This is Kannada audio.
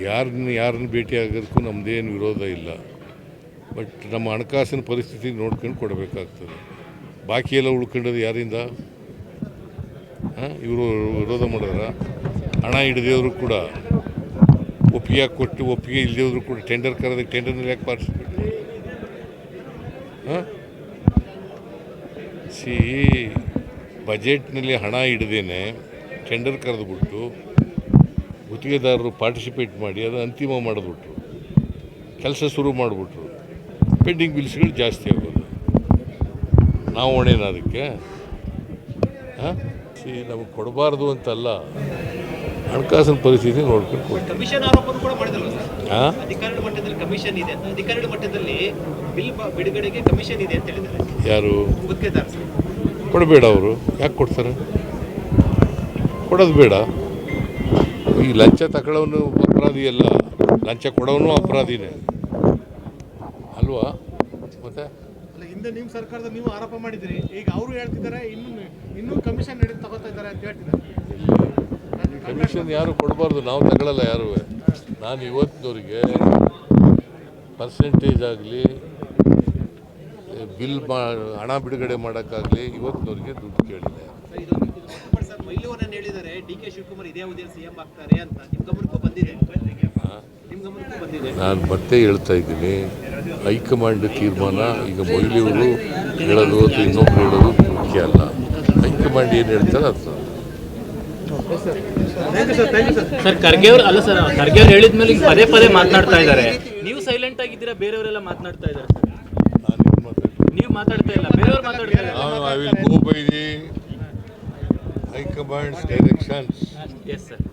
ಯಾರನ್ನ ಯಾರನ್ನ ಭೇಟಿ ಆಗೋದಕ್ಕೂ ನಮ್ಮದೇನು ವಿರೋಧ ಇಲ್ಲ. ಬಟ್ ನಮ್ಮ ಹಣಕಾಸಿನ ಪರಿಸ್ಥಿತಿ ನೋಡ್ಕೊಂಡು ಕೊಡಬೇಕಾಗ್ತದೆ. ಬಾಕಿ ಎಲ್ಲ ಉಳ್ಕೊಂಡದ್ದು ಯಾರಿಂದ? ಇವರು ವಿರೋಧ ಮಾಡಿದ್ರ. ಹಣ ಹಿಡಿದೇವರು ಕೂಡ ಒಪ್ಪಿಗೆ ಕೊಟ್ಟು ಒಪ್ಪಿಗೆ ಇಲ್ಲದೇವ್ರು ಕೂಡ ಟೆಂಡರ್ ಕರೆದಕ್ಕೆ ಟೆಂಡರ್ನಲ್ಲಿ ಯಾಕೆ ಪಾರ್ಟಿಸಿಪೇಟ್ ಹಾಂ? ಸಿ ಬಜೆಟ್ನಲ್ಲಿ ಹಣ ಹಿಡ್ದೇನೆ ಟೆಂಡರ್ ಕರೆದುಬಿಟ್ಟು ಗುತ್ತಿಗೆದಾರರು ಪಾರ್ಟಿಸಿಪೇಟ್ ಮಾಡಿ ಅದು ಅಂತಿಮ ಮಾಡಿಬಿಟ್ರು. ಕೆಲಸ ಶುರು ಮಾಡಿಬಿಟ್ರು. ಪೆಂಡಿಂಗ್ ಬಿಲ್ಸ್ಗಳು ಜಾಸ್ತಿ ಆಗೋದು. ನಾವು ಹೊಣೆನ ಅದಕ್ಕೆ? ಹಾಂ? ನಮಗೆ ಕೊಡಬಾರ್ದು ಅಂತಲ್ಲ. ಹಣಕಾಸಿನ ಪರಿಸ್ಥಿತಿ ನೋಡ್ಕೊಂಡು ಕಮಿಷನ್ ಆರೋಪನೂ ಕೂಡ ಮಾಡಿದ್ರು ಹಾಂ? ಅಧಿಕಾರಿಗಳ ಮಟ್ಟದಲ್ಲಿ ಕಮಿಷನ್ ಇದೆ. ಅಂತ ಮಟ್ಟದಲ್ಲಿ ಬಿಲ್ ಬಿಡುಗಡೆಗೆ ಕಮಿಷನ್ ಇದೆ ಅಂತ ಹೇಳಿದ್ರೆ ಯಾರು? ಕೊಡಬೇಡ ಅವರು. ಯಾಕೆ ಕೊಡ್ತಾರೆ? ಕೊಡೋದು ಬೇಡ. ಈ ಲಂಚ ತಗೊಳ್ಳೋನು ಅಪರಾಧಿ ಅಲ್ಲ. ಲಂಚ ಕೊಡೋನು ಅಪರಾಧಿನೇ. ಅಲ್ವಾ? ಮತ್ತೆ? ಅಲ್ಲ ಹಿಂದೆ ನಿಮ್ಮ ಸರ್ಕಾರದ ನೀವು ಆರೋಪ ಮಾಡಿದಿರಿ ಈಗ ಅವರು ಹೇಳ್ತಿದ್ದಾರೆ ಇನ್ನೂ ಇನ್ನೂ ಕಮಿಷನ್ ಹಿಡಿದು ತಗೋತಾ ಇದ್ದಾರೆ ಅಂತ ಹೇಳ್ತಿದ್ದಾರೆ. ಕಮಿಷನ್ ಯಾರು ಕೊಡಬಾರ್ದು? ನಾವು ತಗೊಳ್ಳಲ್ಲ ಯಾರು? ನಾನು ಇವತ್ತಿನವ್ರಿಗೆ ಪರ್ಸೆಂಟೇಜ್ ಆಗಲಿ ಬಿಲ್ ಮಾ ಹಣ ಬಿಡುಗಡೆ ಮಾಡೋಕ್ಕಾಗಲಿ ಇವತ್ತಿನವ್ರಿಗೆ ದುಡ್ಡು ಕೇಳಿದೆ. ಸರ್ ಹೇಳಿದರೆ ಡಿ ಕೆ ಶಿವಕುಮಾರ್ ಇದೇ ಅವಧಿಯಲ್ಲಿ ಸಿಎಂ ಆಗ್ತಾರೆ ಅಂತ. ನಿಮ್ಮ ಗಮನಕ್ಕೂ ಬಂದಿದೆ? ನಿಮ್ಮ ಗಮನಕ್ಕೂ ಬಂದಿದೆ? ನಾನು ಮತ್ತೆ ಹೇಳ್ತಾ ಇದ್ದೀನಿ ಹೈಕಮಾಂಡ್ ತೀರ್ಮಾನ ಈಗ ಮೊಯ್ಲಿಯವರು ಹೇಳೋದು ಅಥವಾ ಇನ್ನೊಬ್ರು ಹೇಳೋದು ಮುಖ್ಯ ಅಲ್ಲ. ಹೈಕಮಾಂಡ್ ಏನು ಹೇಳ್ತಾರೆ ಅದು ಸರ್ ಖರ್ಗೆ ಅವ್ರು ಅಲ್ಲ ಸರ್ ಖರ್ಗೆ ಅವ್ರು ಹೇಳಿದ್ಮೇಲೆ ಈಗ ಪದೇ ಪದೇ ಮಾತನಾಡ್ತಾ ಇದ್ದಾರೆ. ನೀವು ಸೈಲೆಂಟ್ ಆಗಿದ್ದೀರಾ ಬೇರೆಯವರೆಲ್ಲ ಮಾತನಾಡ್ತಾ ಇದ್ದಾರೆ ನಾನು ನೀವು ಮಾತಾಡ್ತಾ ಇಲ್ಲ ಬೇರೆಯವ್ರು ಮಾತಾಡ್ತಾ ಇದ್ದಾರೆ. command's directions yes, sir.